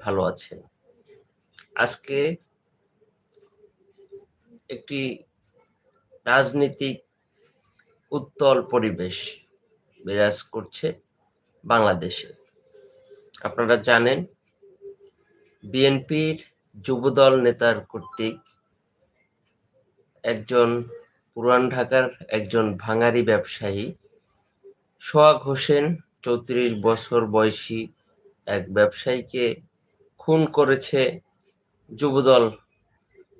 ভালো আছেন আজকে একটি রাজনীতিক উত্তল পরিবেশ বিরাজ করছে বাংলাদেশে। আপনারা জানেন, বিএনপির যুবদল নেতার কর্তৃক একজন পুরান ঢাকার একজন ভাঙারি ব্যবসায়ী সোহাগ হোসেন চৌত্রিশ বছর বয়সী এক ব্যবসায়ীকে খুন করেছে যুবদল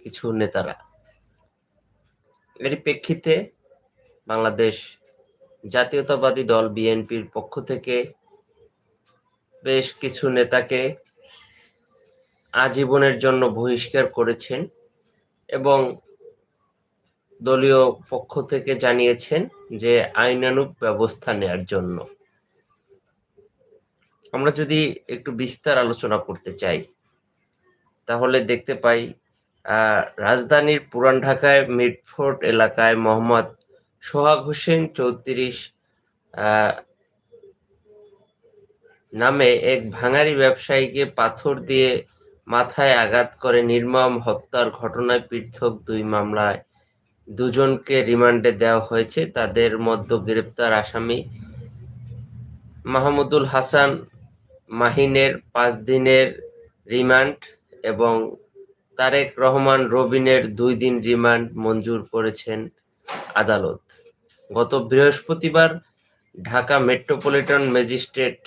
কিছু নেতারা। এর প্রেক্ষিতে বাংলাদেশ জাতীয়তাবাদী দল বিএনপির পক্ষ থেকে বেশ কিছু নেতাকে আজীবনের জন্য বহিষ্কার করেছেন এবং দলীয় পক্ষ থেকে জানিয়েছেন যে আইনানুগ ব্যবস্থা নেয়ার জন্য। আমরা যদি একটু বিস্তার আলোচনা করতে চাই, তাহলে দেখতে পাই রাজধানীর পুরান ঢাকায় মিডফোর্ট এলাকায় মোহাম্মদ সোহাগ হোসেন চৌত্রিশ নামে এক ভাঙারি ব্যবসায়ীকে পাথর দিয়ে মাথায় আঘাত করে নির্মম হত্যার ঘটনায় পৃথক দুই মামলায় দুজনকে রিমান্ডে দেওয়া হয়েছে। তাদের মধ্যে গ্রেপ্তার আসামি মাহমুদুল হাসান মাহিনের পাঁচ দিনের রিমান্ড এবং তারেক রহমান রবিনের দুই দিন রিমান্ড মঞ্জুর করেছেন আদালত। গত বৃহস্পতিবার ঢাকা মেট্রোপলিটন ম্যাজিস্ট্রেট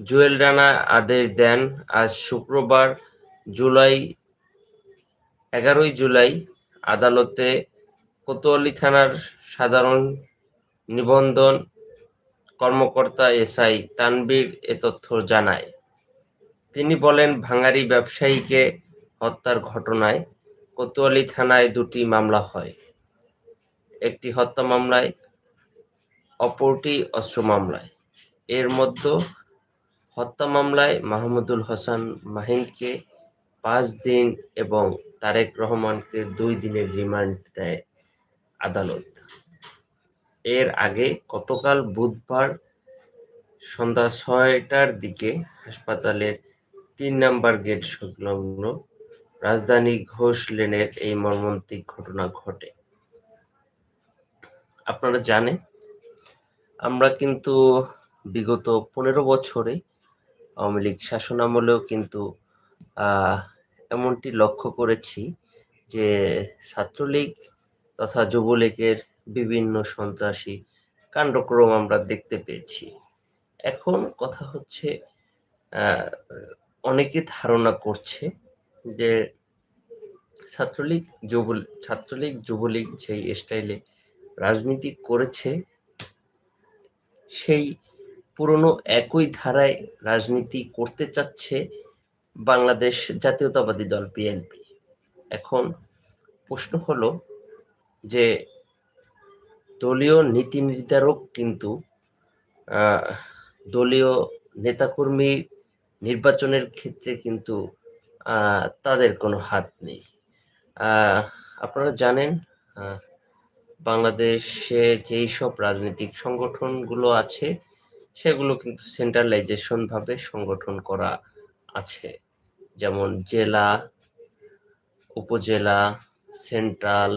জুয়েল রানা আদেশ দেন, আজ শুক্রবার জুলাই, এগারোই জুলাই আদালতে কোতোয়ালি থানার সাধারণ নিবন্ধন কর্মকর্তা এসআই তানবীর এ তথ্য জানায়। তিনি বলেন, ভাঙারি ব্যবসায়ীকে হত্যার ঘটনায় কোতোয়ালি থানায় দুটি মামলা হয়। একটি হত্যা মামলায়, অপরটি অস্ত্র মামলায়। এর মধ্যে হত্যা মামলায় মাহমুদুল হাসান মাহিনকে পাঁচ দিন এবং তারেক রহমানকে দুই দিনের রিমান্ড দেয় আদালত। এর আগে গতকাল বুধবার সন্ধ্যা ছয়টার দিকে হাসপাতালের তিন নাম্বার গেট সংলগ্ন রাজধানী ঘোষ লেনের এই মর্মান্তিক ঘটনা ঘটে। আপনারা জানেন, আমরা কিন্তু বিগত পনেরো বছরে আওয়ামী লীগ শাসনামলেও কিন্তু এমনটি লক্ষ্য করেছি যে ছাত্রলীগ তথা যুবলীগের বিভিন্ন সন্ত্রাসী কাণ্ডক্রম আমরা দেখতে পেয়েছি। এখন কথা হচ্ছে অনেকে ধারণা করছে যে ছাত্রলীগ যুব ছাত্রলীগ, যুবলীগ যেই স্টাইলে রাজনীতি করেছে, সেই পুরনো একই ধারায় রাজনীতি করতে চাচ্ছে বাংলাদেশ জাতীয়তাবাদী দল, বিএনপি। এখন প্রশ্ন হলো যে দলীয় নীতি নির্ধারক কিন্তু দলীয় নেতাকর্মী নির্বাচনের ক্ষেত্রে কিন্তু তাদের কোনো হাত নেই। আপনারা জানেন বাংলাদেশে যেই সব রাজনৈতিক সংগঠনগুলো আছে, সেগুলো কিন্তু সেন্ট্রালাইজেশন ভাবে সংগঠন করা আছে। যেমন জেলা, উপজেলা সেন্ট্রাল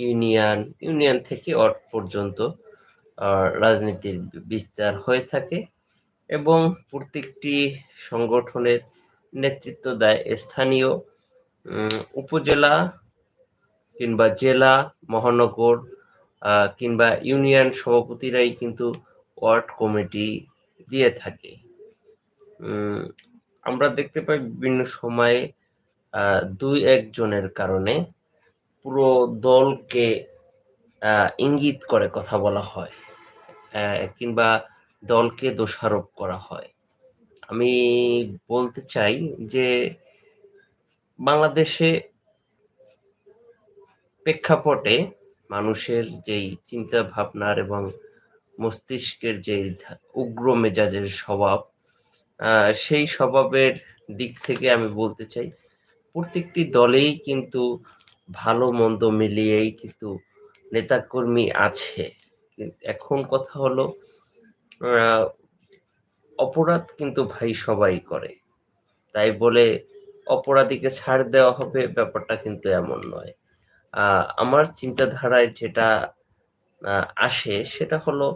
ইউনিয়ন ইউনিয়ন থেকে অট পর্যন্ত রাজনীতির বিস্তার হয়ে থাকে এবং প্রত্যেকটি সংগঠনের নেতৃত্ব দেয় স্থানীয় উপজেলা কিংবা জেলা, মহানগর কিংবা ইউনিয়ন সভাপতিরাই কিন্তু ওয়ার্ড কমিটি দিয়ে থাকে। আমরা দেখতে পাই বিভিন্ন সময়ে দুই একজনের কারণে পুরো দলকে ইঙ্গিত করে কথা বলা হয় কিংবা দলকে দোষারোপ করা হয়। আমি বলতে চাই যে, বাংলাদেশে প্রেক্ষাপটে মানুষের যেই চিন্তা ভাবনার এবং মস্তিষ্কের যে উগ্র মেজাজের স্বভাব সেই স্বভাবের দিক থেকে আমি বলতে চাই, প্রত্যেকটি দলেই কিন্তু ভালো মন্দ মিলিয়েই কিন্তু নেতাকর্মী আছে। এখন কথা হলো অপরাধ কিন্তু ভাই সবাই করে। তাই বলে অপরাধীকে ছাড় দেওয়া হবে ব্যাপারটা কিন্তু এমন নয়। আমার চিন্তাধারায় যেটা আসে সেটা হলো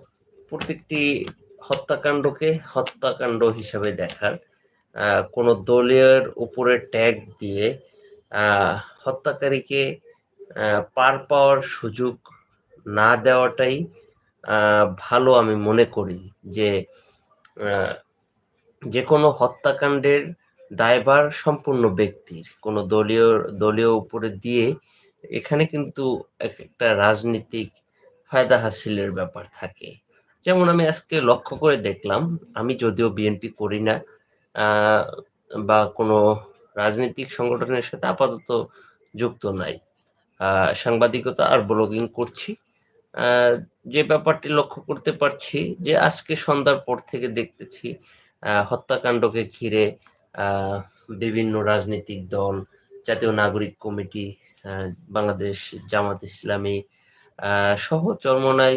প্রত্যেকটি হত্যাকাণ্ডকে হত্যাকাণ্ড হিসাবে দেখার কোনো দলের উপরে ট্যাগ দিয়ে হত্যাকারীকে পার পাওয়ার সুযোগ না দেওয়াটাই ভালো আমি মনে করি যে যে কোনো হত্যাকাণ্ডের দায়ভার সম্পূর্ণ ব্যক্তির। কোনো দলীয় দলীয় উপরে দিয়ে এখানে কিন্তু এক, একটা রাজনীতিক ফায়দা হাসিলের ব্যাপার থাকে। যেমন আমি আজকে লক্ষ্য করে দেখলাম, আমি যদিও বিএনপি করি না বা কোনো রাজনৈতিক সংগঠনের সাথে আপাতত যুক্ত নাই। সাংবাদিকতা আর ব্লগিং করছি। যে ব্যাপারটি লক্ষ্য করতে পারছি যে আজকে সন্ধ্যার পর থেকে দেখতেছি হত্যাকাণ্ডকে ঘিরে বিভিন্ন রাজনৈতিক দল, জাতীয় নাগরিক কমিটি বাংলাদেশ জামাত ইসলামী সহ চরমনাই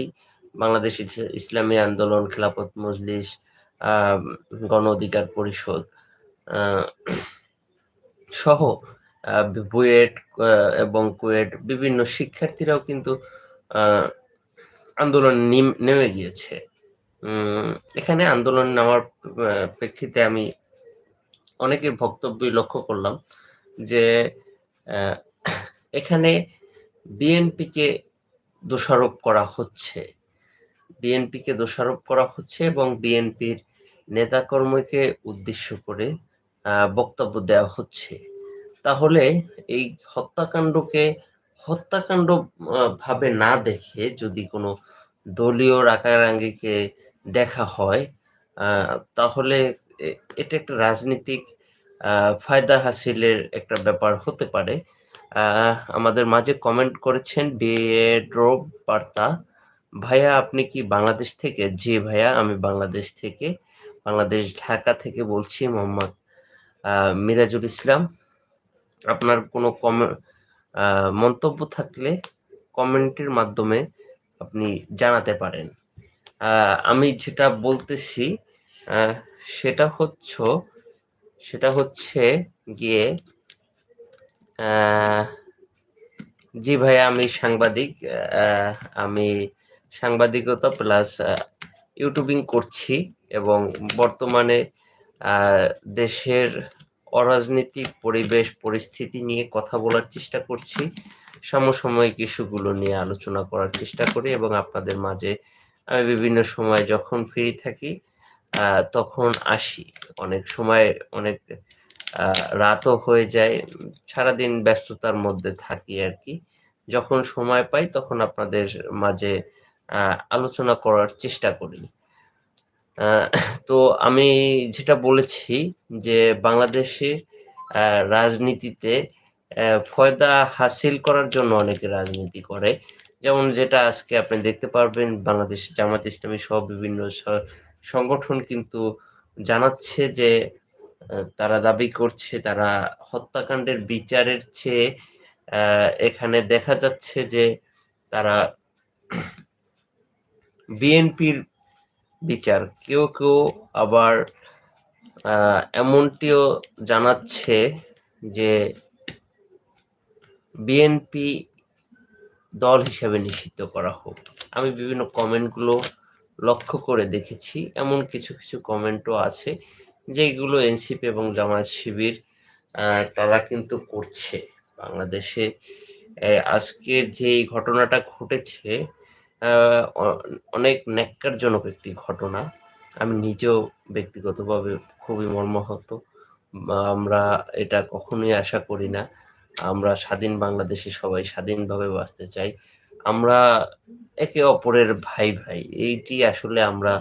বাংলাদেশ ইসলামী আন্দোলন, খেলাফত মজলিস গণ অধিকার পরিষদ সহ বুয়েট এবং কুয়েট বিভিন্ন শিক্ষার্থীরাও কিন্তু আন্দোলন নেমে গিয়েছে। এখানে আন্দোলন নেওয়ার প্রেক্ষিতে আমি অনেকের বক্তব্যই লক্ষ্য করলাম যে এখানে বিএনপিকে দোষারোপ করা হচ্ছে। বিএনপিকে দোষারোপ করা হচ্ছে এবং বিএনপির নেতাকর্মীকে উদ্দেশ্য করে বক্তব্য দেওয়া হচ্ছে। তাহলে এই হত্যাকাণ্ডকে হত্যাকাণ্ড ভাবে না দেখে যদি কোনো দলীয় রাকারাঙ্গিকে দেখা হয় তাহলে এটা একটা রাজনীতিক ফায়দা হাসিলের একটা ব্যাপার হতে পারে। আমাদের মাঝে কমেন্ট করেছেন বিএড্রো বার্তা। ভাইয়া, আপনি কি বাংলাদেশ থেকে? জি ভাইয়া, আমি বাংলাদেশ থেকে। বাংলাদেশ ঢাকা থেকে বলছি মোহাম্মদ মিরাজুল ইসলাম, আপনার কোনো কম মন্তব্য থাকলে কমেন্টের মাধ্যমে আপনি জানাতে পারেন। আমি যেটা বলতেছি সেটা হচ্ছে সেটা হচ্ছে গিয়ে জি ভাইয়া, আমি সাংবাদিক আমি সাংবাদিকতা প্লাস ইউটিউবিং করছি এবং বর্তমানে দেশের অরাজনৈতিক পরিবেশ, পরিস্থিতি নিয়ে কথা বলার চেষ্টা করছি। সমসাময়িক ইস্যুগুলো নিয়ে আলোচনা করার চেষ্টা করি এবং আপনাদের মাঝে আমি বিভিন্ন সময় যখন ফ্রি থাকি তখন আসি। অনেক সময় অনেক রাতও হয়ে যায়, সারাদিন ব্যস্ততার মধ্যে থাকি আর কি। যখন সময় পাই তখন আপনাদের মাঝে আলোচনা করার চেষ্টা করি। তো আমি যেটা বলেছি যে বাংলাদেশের রাজনীতিতে ফয়দা হাসিল করার জন্য অনেকে রাজনীতি করে। যেমন যেটা আজকে আপনি দেখতে পারবেন, বাংলাদেশ জামাত ইসলামী সহ বিভিন্ন সংগঠন কিন্তু জানাচ্ছে যে তারা দাবি করছে, তারা হত্যাকাণ্ডের বিচারের চেয়ে এখানে দেখা যাচ্ছে যে তারা বিএনপির বিচার। কেউ কেউ আবার এমনটিও জানাচ্ছে যে বিএনপি দল হিসেবে নিষিদ্ধ করা হোক। আমি বিভিন্ন কমেন্টগুলো লক্ষ্য করে দেখেছি। এমন কিছু কিছু কমেন্টও আছে যেগুলো এনসিপি এবং জামায়াত শিবির তারা কিন্তু করছে। বাংলাদেশে আজকের যে ঘটনাটা ঘটেছে অনেক ন্যাক্কারজনক একটি ঘটনা। আমি নিজেও ব্যক্তিগতভাবে খুবই মর্মাহত। আমরা এটা কখনোই আশা করি না। আমরা স্বাধীন বাংলাদেশে সবাই স্বাধীনভাবে বাঁচতে চাই। আমরা একে অপরের ভাই ভাই, এইটি আসলে আমরা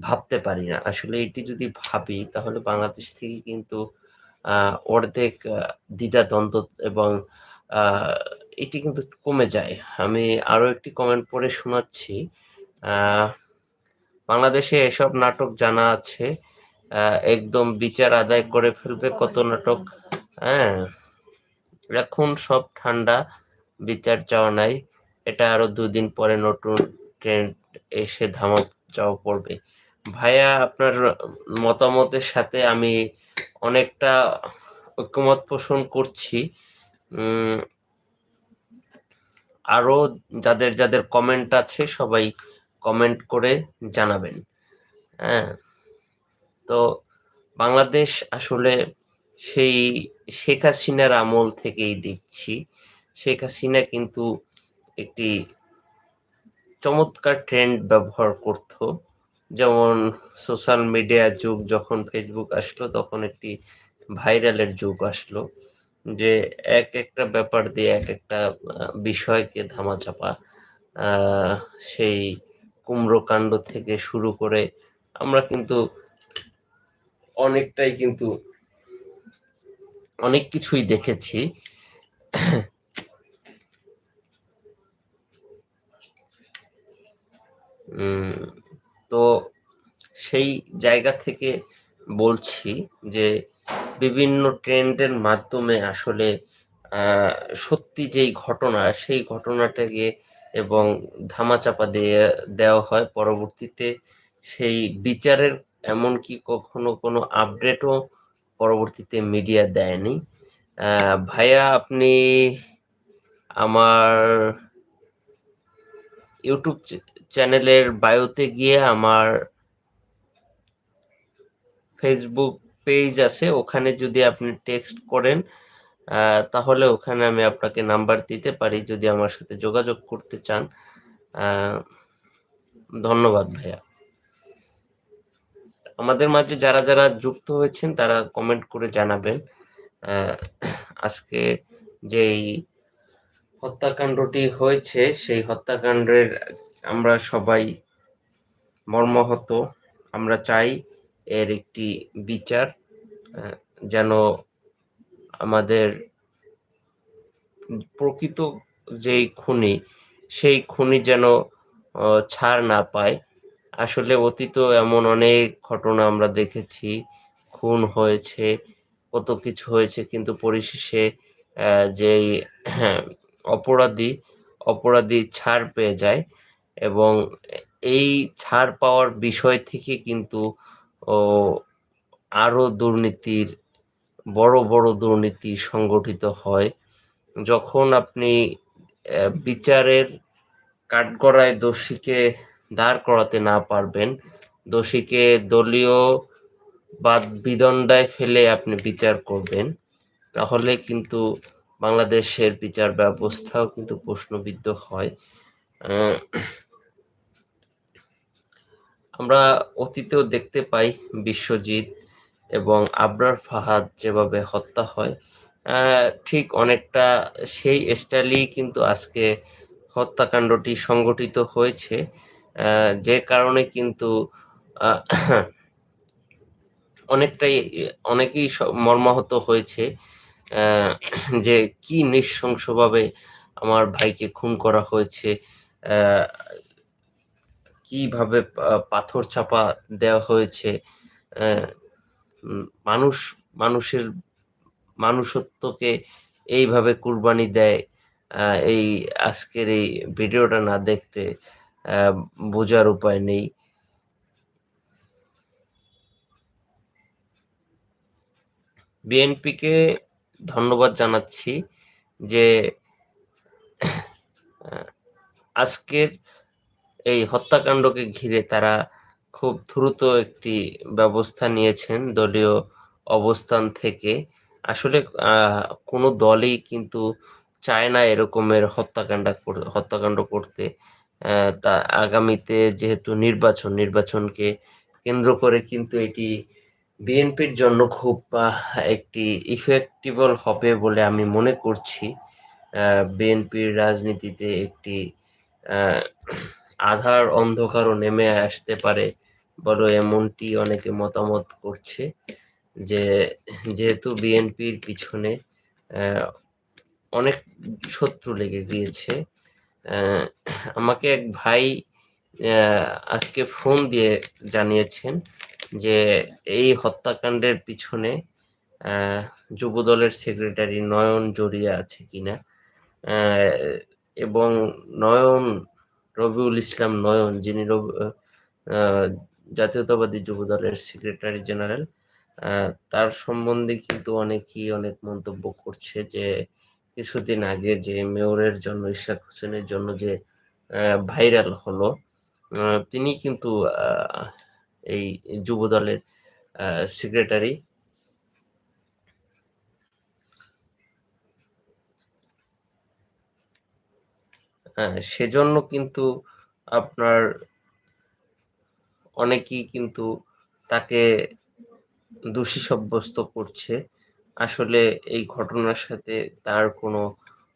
ভাবতে পারি না। আসলে এটি যদি ভাবি, তাহলে বাংলাদেশ থেকে কিন্তু অর্ধেক দ্বিধাদ্বন্দ্ব এবং এটি কিন্তু কমে যায়। আমি আরও একটি কমেন্ট পড়ে শোনাচ্ছি। বাংলাদেশে এসব নাটক জানা আছে। একদম বিচার আদায় করে ফেলবে কত নাটক? হ্যাঁ এখন সব ঠান্ডা, বিচার চাওয়া নাই। এটা আরও দুদিন পরে নতুন ট্রেন্ড এসে ধামাক চাওয়া পড়বে। ভাইয়া, আপনার মতামতের সাথে আমি অনেকটা ঐক্যমত পোষণ করছি। আরও যাদের যাদের কমেন্ট আছে সবাই কমেন্ট করে জানাবেন। হ্যাঁ তো বাংলাদেশ আসলে সেই শেখ হাসিনার আমল থেকেই দেখছি। শেখ হাসিনা কিন্তু একটি চমৎকার ট্রেন্ড ব্যবহার করত। যেমন সোশ্যাল মিডিয়ার যুগ যখন ফেসবুক আসলো, তখন একটি ভাইরালের যুগ আসলো। যে এক একটা ব্যাপার দিয়ে এক একটা বিষয়কে ধামাচাপা সেই কুমড়ো কাণ্ড থেকে শুরু করে আমরা কিন্তু অনেকটাই কিন্তু অনেক কিছুই দেখেছি। তো সেই জায়গা থেকে বলছি যে বিভিন্ন ট্রেন্ডের মাধ্যমে আসলে সত্যি যেই ঘটনা, সেই ঘটনাটাকে এবং ধামাচাপা দিয়ে, দেওয়া হয়। পরবর্তীতে সেই বিচারের এমনকি কখনো কোনো আপডেটও পরবর্তীতে মিডিয়া দেয়নি। ভাইয়া আপনি আমার ইউটিউব চ্যানেলের বায়োতে গিয়ে আমার ফেসবুক পেজ আছে, ওখানে যদি আপনি টেক্সট করেন তাহলে ওখানে আমি আপনাকে নাম্বার দিতে পারি যদি আমার সাথে যোগাযোগ করতে চান। ধন্যবাদ ভাইয়া। আমাদের মাঝে যারা যারা যুক্ত হয়েছেন, তারা কমেন্ট করে জানাবেন আজকে যেই হত্যাকাণ্ডটি হয়েছে, সেই হত্যাকাণ্ডের আমরা সবাই মর্মাহত। আমরা চাই এর একটি বিচার। যেন আমাদের প্রকৃত যেই খুনি, সেই খুনি যেন ছাড় না পায়। আসলে অতীত এমন অনেক ঘটনা আমরা দেখেছি। খুন হয়েছে, কত কিছু হয়েছে, কিন্তু পরিশেষে যেই অপরাধী অপরাধী ছাড় পেয়ে যায় এবং এই ছাড় পাওয়ার বিষয় থেকে কিন্তু আরও দুর্নীতির, বড় বড় দুর্নীতি সংগঠিত হয়। যখন আপনি বিচারের কাঠগড়ায় দোষীকে দাঁড় করাতে না পারবেন, দোষীকে দলীয় বাদ বিদণ্ডায় ফেলে আপনি বিচার করবেন, তাহলে কিন্তু বাংলাদেশের বিচার ব্যবস্থাও কিন্তু প্রশ্নবিদ্ধ হয়। আমরা অতীতেও দেখতে পাই বিশ্বজিৎ এবং আবরার ফাহাদ যেভাবে হত্যা হয় ঠিক অনেকটা সেই স্টাইলেই কিন্তু আজকে হত্যাকাণ্ডটি সংগঠিত হয়েছে। যে কারণে কিন্তু অনেকটাই, অনেকেই মর্মাহত হয়েছে। যে কি নৃশংসভাবে আমার ভাইকে খুন করা হয়েছে কীভাবে পাথর চাপা দেওয়া হয়েছে মানুষ, মানুষের মানুষত্বকে এইভাবে কুরবানি দেয় এই আজকের এই ভিডিওটা না দেখতে বোঝার উপায় নেই। বিএনপিকে ধন্যবাদ জানাচ্ছি যে আজকের এই হত্যাকাণ্ডকে ঘিরে তারা খুব দ্রুত একটি ব্যবস্থা নিয়েছেন দলীয় অবস্থান থেকে। আসলে কোনো দলই কিন্তু চায় না এরকমের হত্যাকাণ্ড হত্যাকাণ্ড করতে। তা আগামীতে যেহেতু নির্বাচন, নির্বাচনকে কেন্দ্র করে কিন্তু এটি বিএনপির জন্য খুব একটি ইফেক্টিবল হবে বলে আমি মনে করছি। বিএনপির রাজনীতিতে একটি আধার অন্ধকারও নেমে আসতে পারে। বলো এমনটি অনেকে মতামত করছে যে যেহেতু বিএনপির পিছনে অনেক শত্রু লেগে গিয়েছে আমাকে এক ভাই আজকে ফোন দিয়ে জানিয়েছেন যে এই হত্যাকাণ্ডের পিছনে যুবদলের সেক্রেটারি নয়ন জড়িয়ে আছে কিনা এবং নয়ন রবিউল ইসলাম নয়ন যিনি জাতীয়তাবাদী যুবদলের সেক্রেটারি জেনারেল তার সম্বন্ধে কিন্তু অনেকেই অনেক মন্তব্য করছে যে কিছুদিন আগে যে মেয়রের জন্য, ইশাক হোসেনের জন্য যে ভাইরাল হলো তিনি কিন্তু এই যুব দলের সেক্রেটারি সেজন্য কিন্তু আপনার অনেকেই কিন্তু তাকে দোষী সাব্যস্ত করছে। আসলে এই ঘটনার সাথে তার কোনো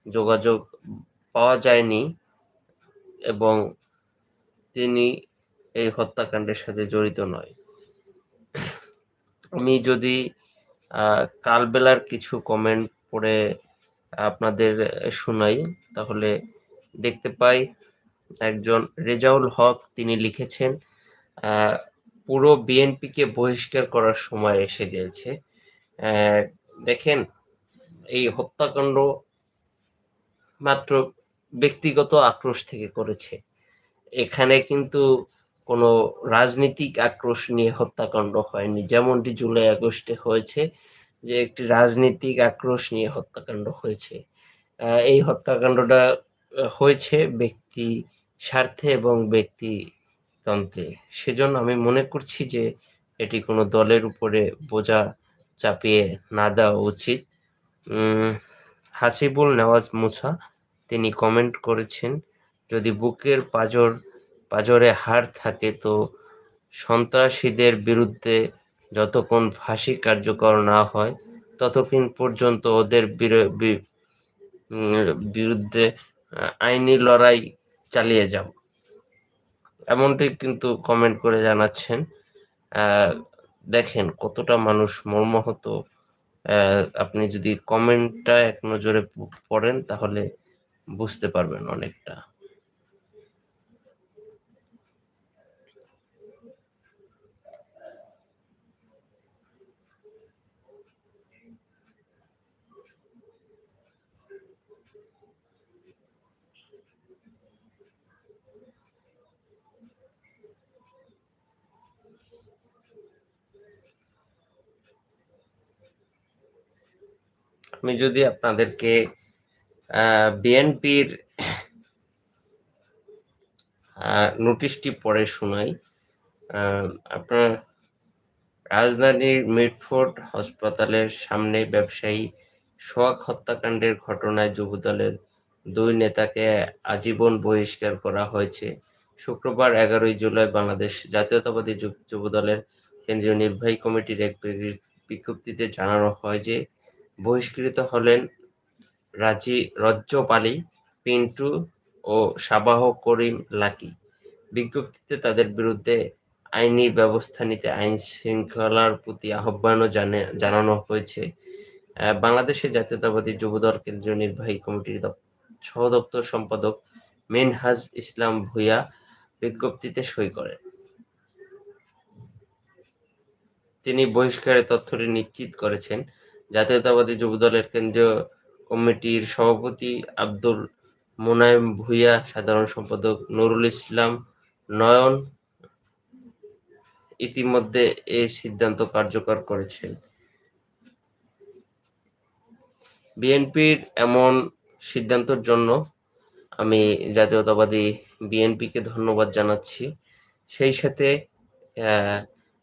যোগাযোগ পাওয়া যায়নি এবং তিনি এই হত্যাকাণ্ডের সাথে জড়িত নয়। আমি যদি কালবেলার কিছু কমেন্ট পড়ে আপনাদের শোনাই, তাহলে দেখতে পাই একজন রেজাউল হক তিনি লিখেছেন পুরো বিএনপিকে বহিষ্কার করার সময় এসে গেছে দেখেন, এই হত্যাকাণ্ড মাত্র ব্যক্তিগত আক্রোশ থেকে করেছে। এখানে কিন্তু কোনো রাজনীতিক আক্রোশ নিয়ে হত্যাকাণ্ড হয়নি। যেমনটি জুলাই আগস্টে হয়েছে যে একটি রাজনীতিক আক্রোশ নিয়ে হত্যাকাণ্ড হয়েছে। এই হত্যাকাণ্ডটা হয়েছে ব্যক্তি স্বার্থে এবং ব্যক্তিতন্ত্রে সেজন্য আমি মনে করছি যে এটি কোনো দলের উপরে বোঝা চাপিয়ে না দেওয়া উচিত। হাসিবুল নেওয়াজ মুছা তিনি কমেন্ট করেছেন, যদি বুকের পাজর, পাজরে হার থাকে তো সন্ত্রাসীদের বিরুদ্ধে যতক্ষণ ফাঁসি কার্যকর না হয়, ততক্ষণ পর্যন্ত ওদের বিরুদ্ধে আইনি লড়াই চালিয়ে যাব। এমনটি কিন্তু কমেন্ট করে জানাচ্ছেন। দেখেন কতটা মানুষ মর্মাহত। আপনি যদি কমেন্টটা এক নজরে পড়েন তাহলে বুঝতে পারবেন অনেকটা। আমি যদি আপনাদেরকে বিএনপির নোটিশটি পরে শোনাই আপনার রাজধানীর মিডফোর্ড হাসপাতালের সামনে ব্যবসায়ী সোহাগ হত্যাকাণ্ডের ঘটনায় যুবদলের দুই নেতাকে আজীবন বহিষ্কার করা হয়েছে। শুক্রবার এগারোই জুলাই বাংলাদেশ জাতীয়তাবাদী যুবদলের কেন্দ্রীয় নির্বাহী কমিটির এক বিজ্ঞপ্তিতে জানানো হয় যে বহিষ্কৃত হলেন রাজি রজ্জব আলী, পিন্টু ও সাবাহ করিম লাকি। বিজ্ঞপ্তিতে তাদের বিরুদ্ধে আইনি ব্যবস্থা নিতে আইন শৃঙ্খলার প্রতি আহ্বানও জানে জানানো হয়েছে। বাংলাদেশের জাতীয়তাবাদী যুবদল কেন্দ্রীয় নির্বাহী কমিটির সহ দপ্তর সম্পাদক মেনহাজ ইসলাম ভুইয়া বিজ্ঞপ্তিতে সই করেন। তিনি বহিষ্কারের তথ্যটি নিশ্চিত করেছেন। জাতীয়তাবাদী যুবদলের কেন্দ্রীয় কমিটির সভাপতি আব্দুল মোনায়েম ভূঁইয়া, সাধারণ সম্পাদক নুরুল ইসলাম নয়ন ইতিমধ্যে এ সিদ্ধান্ত কার্যকর করেছেন। বিএনপির এমন সিদ্ধান্তের জন্য আমি জাতীয়তাবাদী বিএনপিকে ধন্যবাদ জানাচ্ছি। সেই সাথে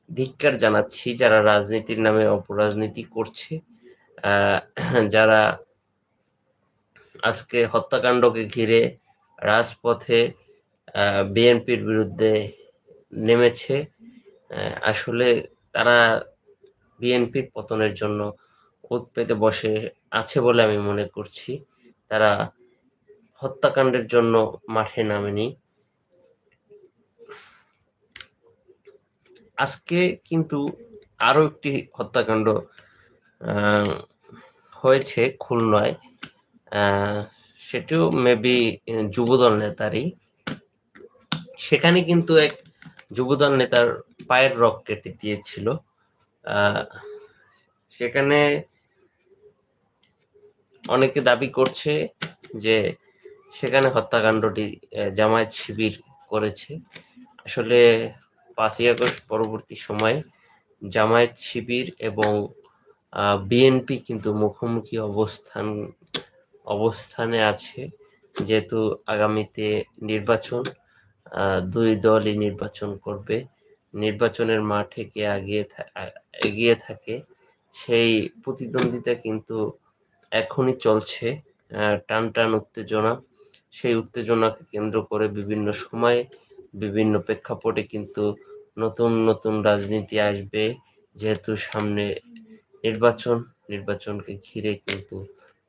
ধিক্কার জানাচ্ছি যারা রাজনীতির নামে অপরাজনীতি করছে যারা আজকে হত্যাকাণ্ডকে ঘিরে রাজপথে বিএনপির বিরুদ্ধে নেমেছে আসলে তারা বিএনপির পতনের জন্য উৎপেতে বসে আছে বলে আমি মনে করছি। তারা হত্যাকাণ্ডের জন্য মাঠে নামেনি। আজকে কিন্তু আরও একটি হত্যাকাণ্ড হয়েছে খুলনায়। সেটিও মেবি যুবদল নেতারই। সেখানে কিন্তু এক যুবদল নেতার পায়ের রক কেটে দিয়েছিল। সেখানে অনেকে দাবি করছে যে সেখানে হত্যাকাণ্ডটি জামায়াত শিবির করেছে। আসলে পাঁচই আগস্ট পরবর্তী সময়ে জামায়াত শিবির এবং বিএনপি কিন্তু মুখোমুখি অবস্থান, অবস্থানে আছে। যেহেতু আগামীতে নির্বাচন দুই দলই নির্বাচন করবে। নির্বাচনের মাঠে কে আগিয়ে এগিয়ে থাকে, সেই প্রতিদ্বন্দ্বিতা কিন্তু এখনই চলছে। টান টান উত্তেজনা। সেই উত্তেজনাকে কেন্দ্র করে বিভিন্ন সময়ে বিভিন্ন প্রেক্ষাপটে কিন্তু নতুন নতুন রাজনীতি আসবে। যেহেতু সামনে নির্বাচন, নির্বাচনকে ঘিরে কিন্তু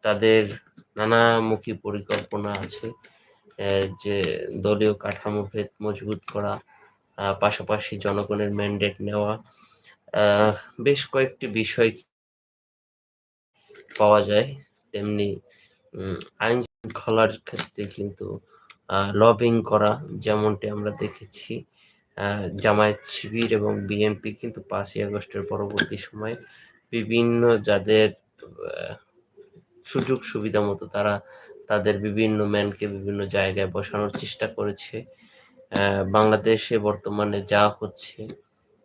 তাদের নানামুখী পরিকল্পনা আছে যে দলীয় কাঠামো ভেদ মজবুত করা পাশাপাশি জনগণের ম্যান্ডেট নেওয়া বেশ কয়েকটি বিষয় পাওয়া যায়। তেমনি আইন শৃঙ্খলার ক্ষেত্রে কিন্তু লবিং করা যেমনটি আমরা দেখেছি জামায়াত শিবির এবং বিএনপি কিন্তু পাঁচই আগস্টের পরবর্তী সময় বিভিন্ন যাদের সুযোগ সুবিধা মতো তারা তাদের বিভিন্ন ম্যানকে বিভিন্ন জায়গায় বসানোর চেষ্টা করেছে। বাংলাদেশে বর্তমানে যা হচ্ছে,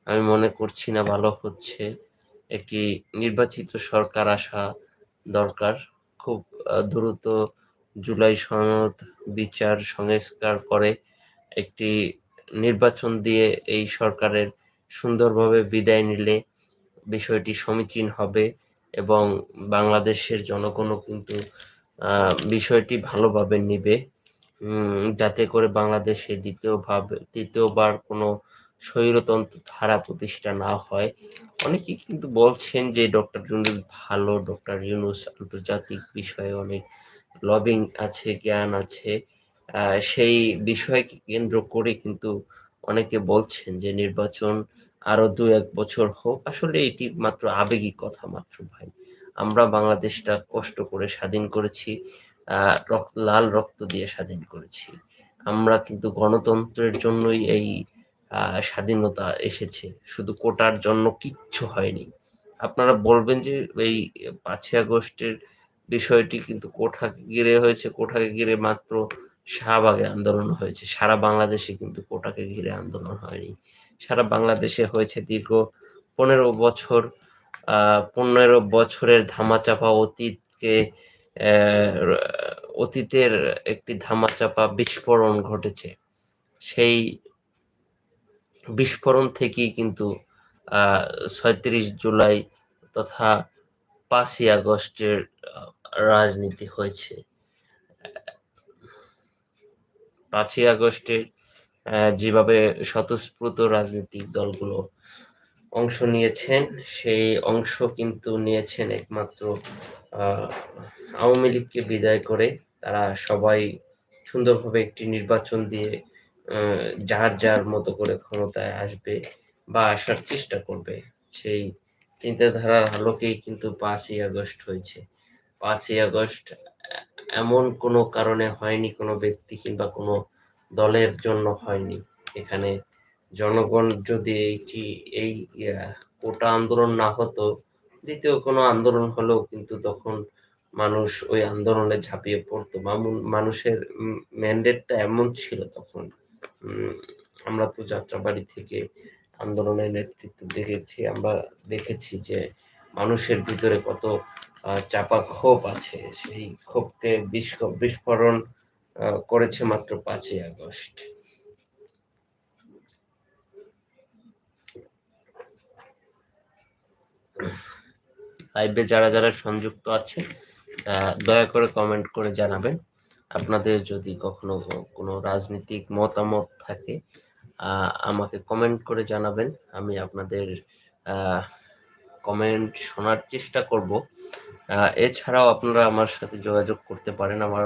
আমি মনে করছি না ভালো হচ্ছে। একটি নির্বাচিত সরকার আসা দরকার। খুব দ্রুত জুলাই সনদ বিচার সংস্কার করে একটি নির্বাচন দিয়ে এই সরকারের সুন্দরভাবে বিদায় নিলে বিষয়টি সমীচীন হবে এবং বাংলাদেশের জনগণও কিন্তু বিষয়টি ভালোভাবে নিবে। যাতে করে বাংলাদেশে দ্বিতীয় ভাবে দ্বিতীয়বার কোনো স্বৈরতন্ত্র ধারা প্রতিষ্ঠা না হয়। অনেকেই কিন্তু বলছেন যে ডক্টর ইউনুস ভালো, ডক্টর ইউনুস আন্তর্জাতিক বিষয়ে অনেক লবিং আছে, জ্ঞান আছে সেই বিষয়কে কেন্দ্র করে কিন্তু অনেকে বলছেন যে নির্বাচন আরও দু এক বছর হোক। আসলে এটি মাত্র আবেগিক কথা মাত্র ভাই। আমরা বাংলাদেশটা কষ্ট করে স্বাধীন করেছি লাল রক্ত দিয়ে স্বাধীন করেছি। আমরা কিন্তু গণতন্ত্রের জন্যই এই স্বাধীনতা এসেছে। শুধু কোটার জন্য কিচ্ছু হয়নি। আপনারা বলবেন যে এই পাঁচই আগস্টের বিষয়টি কিন্তু কোঠাকে ঘিরে হয়েছে। কোঠাকে ঘিরে মাত্র শাহবাগে আন্দোলন হয়েছে। সারা বাংলাদেশে কিন্তু কোটাকে ঘিরে আন্দোলন হয়নি। সারা বাংলাদেশে হয়েছে দীর্ঘ পনেরো বছর পনেরো বছরের ধামাচাপা অতীতকে অতীতের একটি ধামাচাপা বিস্ফোরণ ঘটেছে। সেই বিস্ফোরণ থেকেই কিন্তু ছয়ত্রিশ জুলাই তথা পাঁচই আগস্টের রাজনীতি হয়েছে। পাঁচই আগস্টে যেভাবে স্বতঃস্ফূর্ত রাজনৈতিক দলগুলো অংশ নিয়েছেন, সেই অংশ কিন্তু নিয়েছেন একমাত্র আওয়ামী লীগকে বিদায় করে তারা সবাই সুন্দরভাবে একটি নির্বাচন দিয়ে যার যার মতো করে ক্ষমতায় আসবে বা আসার চেষ্টা করবে, সেই চিন্তাধারার আলোকেই কিন্তু পাঁচই আগস্ট হয়েছে। পাঁচই আগস্ট, এমন কোনো কারণে হয়নি, কোনো ব্যক্তি কিংবা কোনো দলের জন্য হয়নি। এখানে জনগণ যদি এইটি, এই কোটা আন্দোলন না হতো, দ্বিতীয় কোনো আন্দোলন হলেও কিন্তু তখন মানুষ ওই আন্দোলনে ঝাঁপিয়ে পড়তো। মানুষের ম্যান্ডেটটা এমন ছিল তখন। আমরা তো যাত্রাবাড়ি থেকে আন্দোলনের নেতৃত্ব দেখেছি, আমরা দেখেছি যে মানুষের ভিতরে কত চাপা ক্ষোভ আছে। সেই ক্ষোভকে বিস্ফোরণ করেছে মাত্র পাঁচই আগস্ট। লাইভে যারা যারা সংযুক্ত আছে দয়া করে কমেন্ট করে জানাবেন। আপনাদের যদি কখনো কোনো রাজনৈতিক মতামত থাকে আমাকে কমেন্ট করে জানাবেন। আমি আপনাদের কমেন্ট শোনার চেষ্টা করব। এছাড়াও আপনারা আমার সাথে যোগাযোগ করতে পারেন আমার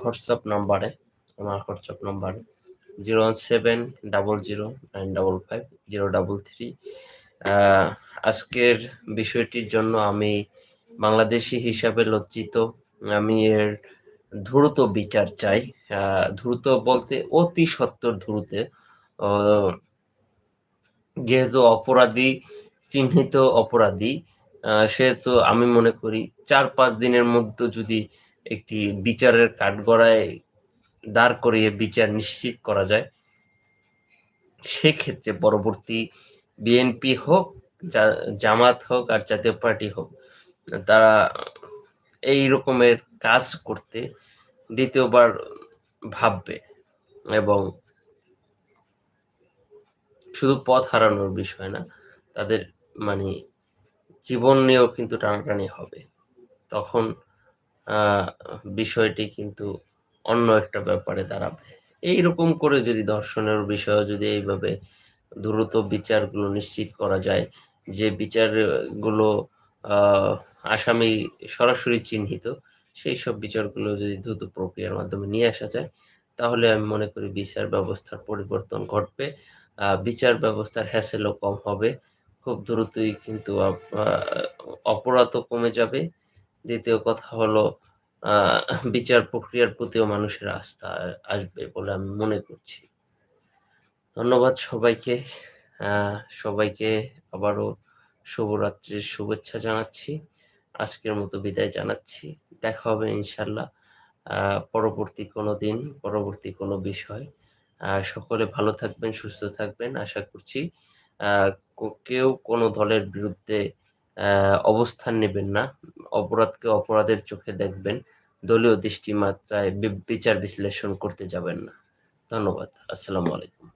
হোয়াটসঅ্যাপ নাম্বারে, আমার WhatsApp number. Zero one seven double zero nine double five zero double three. আজকের বিষয়টির জন্য আমি বাংলাদেশি হিসাবে লজ্জিত। আমি এর দ্রুত বিচার চাই। দ্রুত বলতে অতি সত্তর দ্রুতে। যেহেতু অপরাধী চিহ্নিত অপরাধী। সেহেতু আমি মনে করি চার পাঁচ দিনের মধ্যে যদি একটি বিচারের কাঠগড়ায় দাঁড় করিয়ে বিচার নিশ্চিত করা যায়, সেক্ষেত্রে পরবর্তী বিএনপি হোক জামাত হোক আর জাতীয় পার্টি হোক, তারা এই রকমের কাজ করতে দ্বিতীয়বার ভাববে এবং শুধু পথ হারানোর বিষয় না, তাদের মানে জীবন নিয়েও কিন্তু টানাটানি হবে। তখন বিষয়টি কিন্তু অন্য একটা ব্যাপারে দাঁড়াবে। এইরকম করে যদি ধর্ষণের বিষয়ে যদি এইভাবে দ্রুত বিচারগুলো নিশ্চিত করা যায়, যে বিচারগুলো আসামি সরাসরি চিহ্নিত, সেই সব বিচারগুলো যদি দ্রুত প্রক্রিয়ার মাধ্যমে নিয়ে আসা যায়, তাহলে আমি মনে করি বিচার ব্যবস্থার পরিবর্তন ঘটবে। বিচার ব্যবস্থার হ্যাসেলও কম হবে। খুব দ্রুতই কিন্তু অপরাধও কমে যাবে। দ্বিতীয় কথা হলো বিচার প্রক্রিয়ার প্রতিও মানুষের আস্থা আসবে বলে আমি মনে করছি। ধন্যবাদ সবাইকে। সবাইকে আবারও শুভরাত্রির শুভেচ্ছা জানাচ্ছি। আজকের মতো বিদায় জানাচ্ছি। দেখা হবে ইনশাল্লাহ পরবর্তী কোনো দিন, পরবর্তী কোনো বিষয়। সকলে ভালো থাকবেন, সুস্থ থাকবেন, আশা করছি কেউ কোনো দলের বিরুদ্ধে অবস্থান নেবেন না। অপরাধকে অপরাধের চোখে দেখবেন। দলীয় দৃষ্টিমাত্রায় বিচার বিশ্লেষণ করতে যাবেন না। ধন্যবাদ। আসসালামু আলাইকুম।